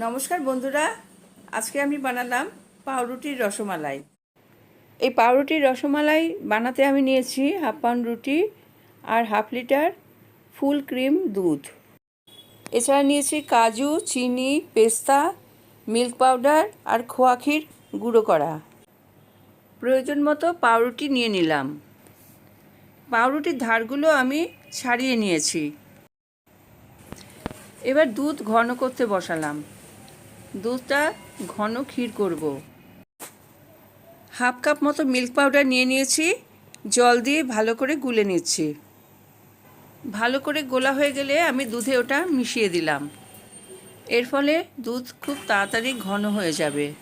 নমস্কার বন্ধুরা, আজকে আমি বানালাম পাউরুটির রসমালাই। এই পাউরুটির রসমালাই বানাতে আমি নিয়েছি হাফ পাউন্ড রুটি আর হাফ লিটার ফুল ক্রিম দুধ। এছাড়া নিয়েছি কাজু, চিনি, পেস্তা, মিল্ক পাউডার আর খোয়া ক্ষীর গুঁড়ো করা। প্রয়োজন মতো পাউরুটি নিয়ে নিলাম। পাউরুটির ধারগুলো আমি ছাড়িয়ে নিয়েছি। এবার দুধ ঘন করতে বসালাম। দুধটা ঘন ক্ষীর করব। হাফ কাপ মতো মিল্ক পাউডার নিয়ে নিয়েছি। জল দিয়ে ভালো করে গুলে নিচ্ছি। ভালো করে গোলা হয়ে গেলে আমি দুধে ওটা মিশিয়ে দিলাম। এর ফলে দুধ খুব তাড়াতাড়ি ঘন হয়ে যাবে।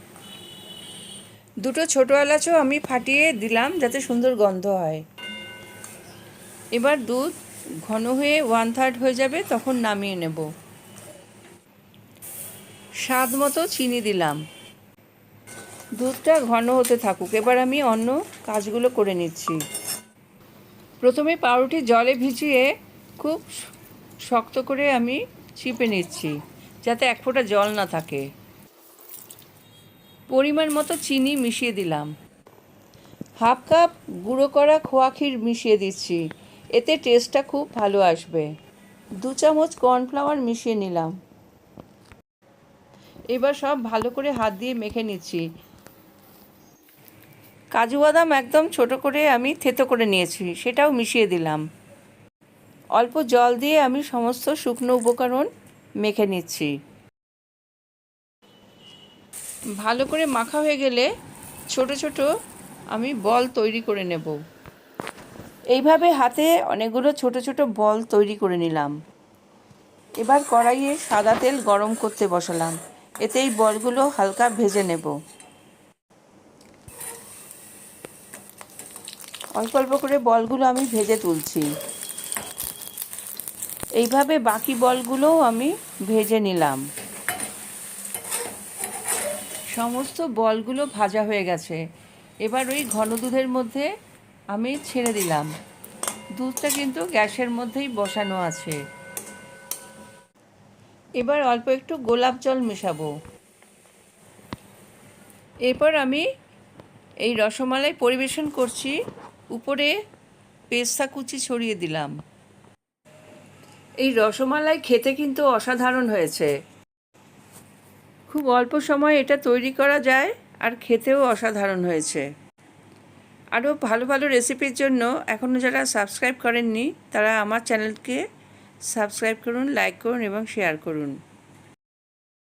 দুটো ছোটো এলাচও আমি ফাটিয়ে দিলাম যাতে সুন্দর গন্ধ হয়। এবার দুধ ঘন হয়ে ওয়ান থার্ড হয়ে যাবে, তখন নামিয়ে নেব। স্বাদ মতো চিনি দিলাম। দুধটা ঘন হতে থাকুক, এবার আমি অন্য কাজগুলো করে নিচ্ছি। প্রথমে পাউরুটি জলে ভিজিয়ে খুব শক্ত করে আমি চিপে নিচ্ছি, যাতে এক ফোঁটা জল না থাকে। পরিমাণ মতো চিনি মিশিয়ে দিলাম। হাফ কাপ গুঁড়ো করা খোয়া ক্ষীর মিশিয়ে দিচ্ছি, এতে টেস্টটা খুব ভালো আসবে। দু চামচ কর্নফ্লাওয়ার মিশিয়ে নিলাম। এবার সব ভালো করে হাত দিয়ে মেখে নিচ্ছি। কাজু বাদাম একদম ছোট করে আমি থেতো করে নিয়েছি সেটাও মিশিয়ে দিলাম। অল্প জল দিয়ে আমি সমস্ত শুকনো উপকরণ মেখে নিচ্ছি। ভালো করে মাখা হয়ে গেলে ছোট ছোট আমি বল তৈরি করে নেব। এইভাবে হাতে অনেকগুলো ছোট ছোট বল তৈরি করে নিলাম। এবার কড়াইয়ে সাদা তেল গরম করতে বসালাম। এতে এই বলগুলো হালকা ভেজে নেব। অল্প অল্প করে বলগুলো আমি ভেজে তুলছি। এইভাবে বাকি বলগুলোও আমি ভেজে নিলাম। সমস্ত বলগুলো ভাজা হয়ে গেছে। এবার ওই ঘন দুধের মধ্যে আমি ছেড়ে দিলাম। দুধটা কিন্তু গ্যাসের মধ্যেই বসানো আছে। এবার অল্প একটু গোলাপ জল মেশাবো। এরপর আমি এই রসমালাই পরিবেশন করছি, উপরে পেস্তা কুচি ছড়িয়ে দিলাম। এই রসমালাই খেতে কিন্তু অসাধারণ হয়েছে। খুব অল্প সময় এটা তৈরি করা যায় আর খেতেও অসাধারণ হয়েছে। আরও ভালো ভালো রেসিপির জন্য এখনও যারা সাবস্ক্রাইব করেননি, তারা আমার চ্যানেলকে সাবস্ক্রাইব করুন লাইক করুন এবং শেয়ার করুন।